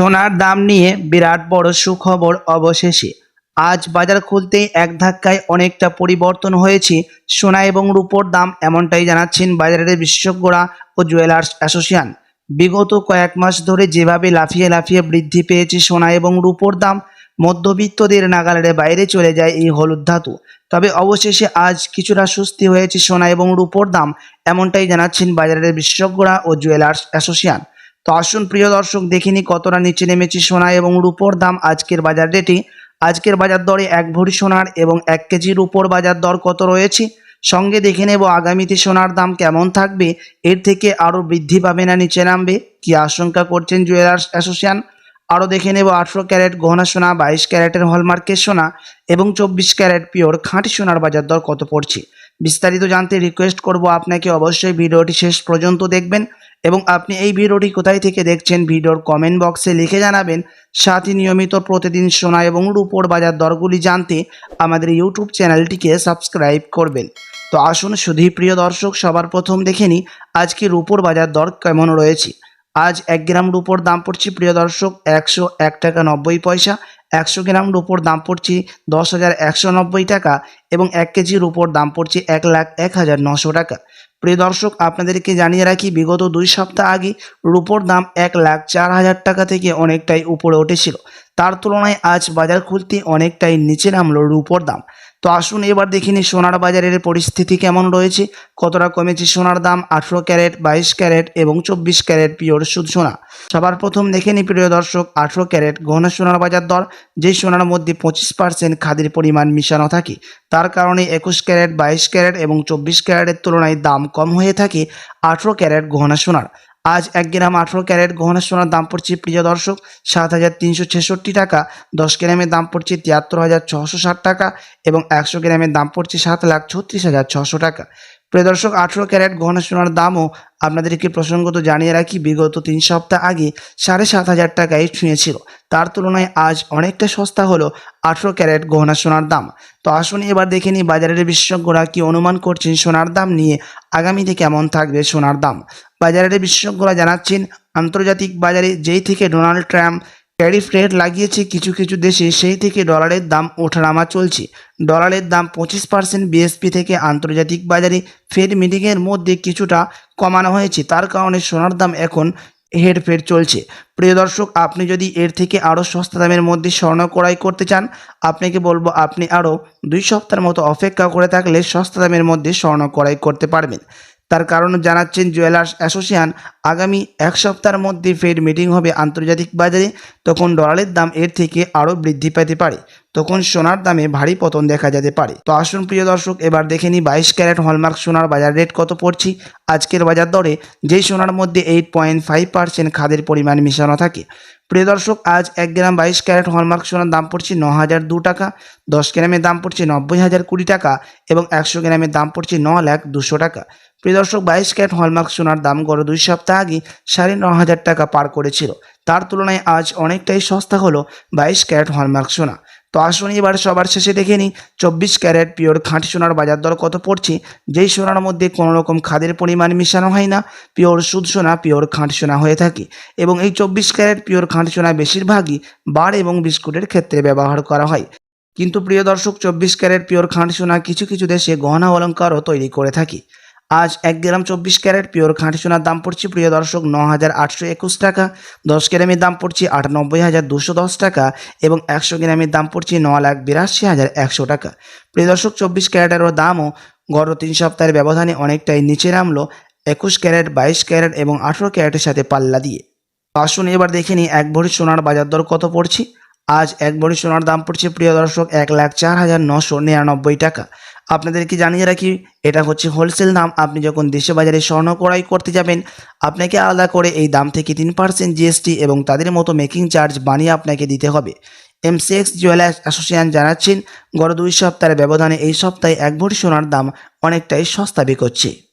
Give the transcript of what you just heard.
সোনার দাম নিয়ে বিরাট বড় সুখবর অবশেষে। আজ বাজার খুলতেই এক ধাক্কায় অনেকটা পরিবর্তন হয়েছে। সোনা এবং রূপোর দাম এমনটাই জানাচ্ছেন বাজারের বিশেষজ্ঞরা ও জুয়েলার্স অ্যাসোসিয়েশন। বিগত কয়েক মাস ধরে যেভাবে লাফিয়ে লাফিয়ে বৃদ্ধি পেয়েছে সোনা এবং রূপোর দাম, মধ্যবিত্তদের নাগালের বাইরে চলে যায় এই হলুদ ধাতু। তবে অবশেষে আজ কিছুটা সুস্থি হয়েছে সোনা এবং রূপোর দাম, এমনটাই জানাচ্ছেন বাজারের বিশেষজ্ঞরা ও জুয়েলার্স অ্যাসোসিয়েশন। তো আসুন প্রিয় দর্শক দেখিনি কতটা নিচে নেমেছে সোনা এবং রূপোর দাম আজকের বাজার রেটে। আজকের বাজার দরে এক ভরি সোনার এবং এক কেজি রূপোর বাজার দর কত রয়েছে? সঙ্গে দেখে নেব আগামীতে সোনার দাম কেমন থাকবে, এর থেকে আরও বৃদ্ধি পাবে না নিচে নামবে, কি আশঙ্কা করছেন জুয়েলার্স অ্যাসোসিয়েশন? আরও দেখে নেব আঠেরো ক্যারেট গহনা সোনা, বাইশ ক্যারেটের হলমার্কের সোনা এবং চব্বিশ ক্যারেট পিওর খাঁটি সোনার বাজার দর কত পড়ছে? বিস্তারিত জানতে রিকোয়েস্ট করব আপনাকে অবশ্যই ভিডিওটি শেষ পর্যন্ত দেখবেন এবং আপনি এই ভিডিওটি কোথায় থেকে দেখছেন ভিডিওর কমেন্ট বক্সে লিখে জানাবেন। সাথে নিয়মিত প্রতিদিন সোনা এবং রূপোর বাজার দরগুলি জানতে আমাদের ইউটিউব চ্যানেলটিকে সাবস্ক্রাইব করবেন। তো আসুন শুধু প্রিয় দর্শক, সবার প্রথম দেখে নিই আজকে রূপোর বাজার দর কেমন রয়েছে। আজ এক গ্রাম রূপোর দাম পড়ছে প্রিয় দর্শক একশো এক টাকা নব্বই পয়সা একশো গ্রাম রুপোর দাম পড়ছে দশ হাজার একশো নব্বই টাকা এবং এক কেজি রুপোর দাম পড়ছে এক লাখ এক হাজার নশো টাকা। প্রিয় দর্শক, আপনাদেরকে জানিয়ে রাখি, বিগত দুই সপ্তাহ আগে রুপোর দাম এক লাখ চার হাজার টাকা থেকে অনেকটাই উপরে উঠেছিল। তার তুলনায় আজ বাজার খুলতে অনেকটাই নিচে নামলো রুপোর দাম। তো আসুন এবার দেখিনি সোনার বাজারের পরিস্থিতি কেমন রয়েছে। কতটা কমেছে সোনার দাম? আঠেরো ক্যারেট, বাইশ ক্যারেট এবং চব্বিশ ক্যারেট পিওর সুদ সোনা। সবার প্রথম দেখে নি প্রিয় দর্শক, আঠেরো ক্যারেট গহনা সোনার বাজার দর। যেই সোনার মধ্যে পঁচিশ পার্সেন্ট খাদির পরিমাণ মিশানো থাকে। তার কারণে একুশ ক্যারেট, বাইশ ক্যারেট এবং চব্বিশ ক্যারেটের তুলনায় দাম কম হয়ে থাকে আঠেরো ক্যারেট গহনা সোনার। আজ এক গ্রাম আঠেরো ক্যারেট গহনা সোনার দাম পড়ছে, প্রিয় দর্শক, সাত হাজার তিনশো ছেষট্টি টাকা, দশ গ্রামের দাম পড়ছে তিয়াত্তর হাজার ছশো ষাট টাকা এবং একশো গ্রামের দাম পড়ছে সাত লাখ ছত্রিশ হাজার ছশো টাকা। প্রিয় দর্শক, আঠেরো ক্যারেট গহনা সোনার দামও আপনাদেরকে প্রসঙ্গত জানিয়ে রাখি, বিগত তিন সপ্তাহ আগে সাড়ে সাত হাজার টাকায় ছুঁয়েছিল। তার তুলনায় আজ অনেকটা সস্তা হলো আঠেরো ক্যারেট গহনা সোনার দাম। তো আসুন এবার দেখে নিই বাজারের বিশেষজ্ঞরা কি অনুমান করছেন সোনার দাম নিয়ে, আগামীতে কেমন থাকবে সোনার দাম? বাজারের বিশেষজ্ঞরা জানাচ্ছেন, আন্তর্জাতিক বাজারে যেই থেকে ডোনাল্ড ট্রাম্প ট্যারিফ রেট লাগিয়েছে কিছু কিছু দেশে, সেই থেকে ডলারের দাম ওঠানামা চলছে। ডলারের দাম পঁচিশ পার্সেন্ট বিএসপি থেকে আন্তর্জাতিক বাজারে ফেড মিটিংয়ের মধ্যে কিছুটা কমানো হয়েছে। তার কারণে সোনার দাম এখন হেরফের চলছে। প্রিয় দর্শক, আপনি যদি এর থেকে আরও সস্তা দামের মধ্যে স্বর্ণ ক্রয় করতে চান, আপনাকে বলব আপনি আরও দুই সপ্তাহের মতো অপেক্ষা করে থাকলে সস্তা দামের মধ্যে স্বর্ণ ক্রয় করতে পারবেন। তার কারণ জানাচ্ছেন জুয়েলার্স অ্যাসোসিয়েশন, আগামী এক সপ্তাহের মধ্যে ফেড মিটিং হবে আন্তর্জাতিক বাজারে, তখন ডলারের দাম এর থেকে আরও বৃদ্ধি পেতে পারে, তখন সোনার দামে ভারী পতন দেখা যেতে পারে। তো আসুন প্রিয় দর্শক, এবার দেখে নিই বাইশ ক্যারেট হলমার্ক সোনার বাজার রেট কত পড়ছি। আজকের বাজার দরে যেই সোনার মধ্যে এইট পয়েন্ট ফাইভ পার্সেন্ট খাদের পরিমাণ মিশানো থাকে প্রিয় দর্শক, আজ এক গ্রাম বাইশ ক্যারেট হলমার্ক সোনার দাম পড়ছে ন হাজার দু টাকা, দশ গ্রামের দাম পড়ছে নব্বই হাজার কুড়ি টাকা এবং একশো গ্রামের দাম পড়ছে ন লাখ দুশো টাকা। প্রিয় দর্শক, বাইশ ক্যারেট হলমার্ক সোনার দাম গড় দুই সপ্তাহ আগে সাড়ে ন হাজার টাকা পার করেছিল। তার তুলনায় আজ অনেকটাই সস্তা হলো বাইশ ক্যারেট হলমার্ক সোনা। তো আসুন এবার সবার শেষে দেখে নিই, চব্বিশ ক্যারেট পিওর খাঁটি সোনার বাজার দর কত পড়ছে? যেই সোনার মধ্যে কোনো রকম খাদের পরিমাণ মিশানো হয় না, পিওর সুদ সোনা, পিওর খাঁটি সোনা হয়ে থাকে এবং এই চব্বিশ ক্যারেট পিওর খাঁটি সোনা বেশিরভাগই বার এবং বিস্কুটের ক্ষেত্রে ব্যবহার করা হয়। কিন্তু প্রিয় দর্শক, চব্বিশ ক্যারেট পিওর খাঁটি সোনা কিছু কিছু দেশে গহনা অলঙ্কারও তৈরি করে থাকি। আজ এক গ্রাম চব্বিশ ক্যারেট পিওর খাঁটি সোনার দাম পড়ছে, প্রিয় দর্শক ন হাজার আটশো একুশ টাকা। দশ গ্রামের দাম পড়ছে আটানব্বই হাজার দুশো দশ টাকা এবং একশো গ্রামের দাম পড়ছে ন লাখ বিরাশি হাজার একশো টাকা। প্রিয় দর্শক, চব্বিশ ক্যারেটেরও দামও গত তিন সপ্তাহের ব্যবধানে অনেকটাই নিচে নামলো, একুশ ক্যারেট, বাইশ ক্যারেট এবং আঠেরো ক্যারেটের সাথে পাল্লা দিয়ে। আসুন এবার দেখে নিই এক ভরি সোনার বাজার দর কত পড়ছে। আজ এক ভরি সোনার দাম পড়ছে, প্রিয় দর্শক, এক লাখ চার হাজার নশো নিরানব্বই টাকা। আপনাদেরকে জানিয়ে রাখি, এটা হচ্ছে হোলসেল দাম। আপনি যখন দেশে বাজারে স্বর্ণ ক্রয় করতে যাবেন, আপনাকে আলাদা করে এই দাম থেকে তিন পার্সেন্ট জিএসটি এবং তাদের মতো মেকিং চার্জ বানিয়ে আপনাকে দিতে হবে। এমসিএক্স জুয়েলার্স অ্যাসোসিয়েশন জানাচ্ছেন, গত দুই সপ্তাহের ব্যবধানে এই সপ্তাহে এক ভরি সোনার দাম অনেকটাই সস্তা বিকোচ্ছে।